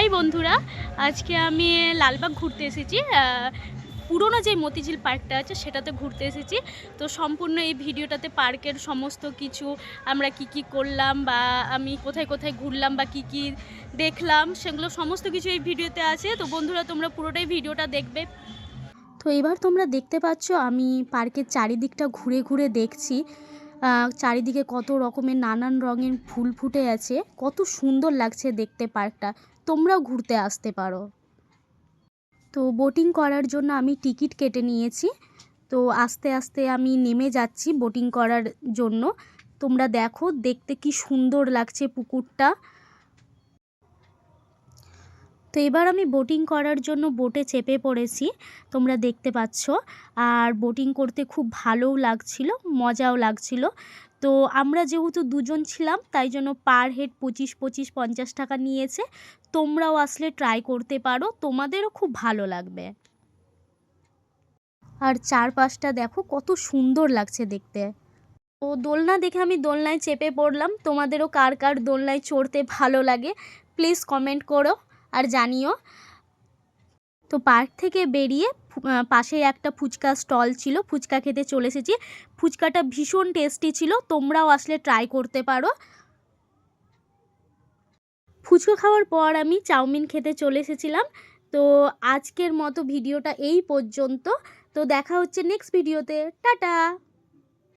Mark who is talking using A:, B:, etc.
A: High বন্ধুরা, আজকে আমি লালবাগ ঘুরতে এসেছি। পুরনো যে মতিঝিল পার্কটা আছে সেটাতে ঘুরতে এসেছি। তো সম্পূর্ণ এই ভিডিওটাতে পার্কের সমস্ত কিছু, আমরা কি কি করলাম বা আমি কোথায় কোথায় ঘুরলাম বা কি কি দেখলাম, সেগুলো সমস্ত কিছু এই ভিডিওতে আছে। তো বন্ধুরা, তোমরা পুরোটাই ভিডিওটা দেখবে। তো এবার তোমরা দেখতে পাচ্ছ, আমি পার্কের চারিদিকটা ঘুরে ঘুরে দেখছি। চারিদিকে কত রকমের নানান রঙের ফুল ফুটে আছে। কত সুন্দর লাগছে দেখতে পার্কটা। তোমরাও ঘুরতে আসতে পারো। তো বোটিং করার জন্য আমি টিকিট কেটে নিয়েছি। তো আস্তে আস্তে আমি নেমে যাচ্ছি বোটিং করার জন্য। তোমরা দেখো, দেখতে কি সুন্দর লাগছে পুকুরটা। তো এবার আমি বোটিং করার জন্য বোটে চেপে পড়েছি, তোমরা দেখতে পাচ্ছ। আর বোটিং করতে খুব ভালোও লাগছিল, মজাও লাগছিল। তো আমরা যেহেতু দুজন ছিলাম, তাই জন্য পার হেড পঁচিশ পঁচিশ, পঞ্চাশ টাকা নিয়েছে। তোমরাও আসলে ট্রাই করতে পারো, তোমাদেরও খুব ভালো লাগবে। আর চারপাশটা দেখো, কত সুন্দর লাগছে দেখতে। তো দোলনা দেখে আমি দোলনায় চেপে পড়লাম, তোমাদেরও কার কার দোলনায় চড়তে ভালো লাগে প্লিজ কমেন্ট করো। আর জানিও, তো পার্ক থেকে বেরিয়ে পাশে একটা ফুচকা স্টল ছিল, ফুচকা খেতে চলে এসেছি। ফুচকাটা ভীষণ টেস্টি ছিল, তোমরাও আসলে ট্রাই করতে পারো। ফুচকা খাওয়ার পর আমি চাউমিন খেতে চলে এসেছিলাম। তো আজকের মতো ভিডিওটা এই পর্যন্ত। তো দেখা হচ্ছে নেক্সট ভিডিওতে টাটা!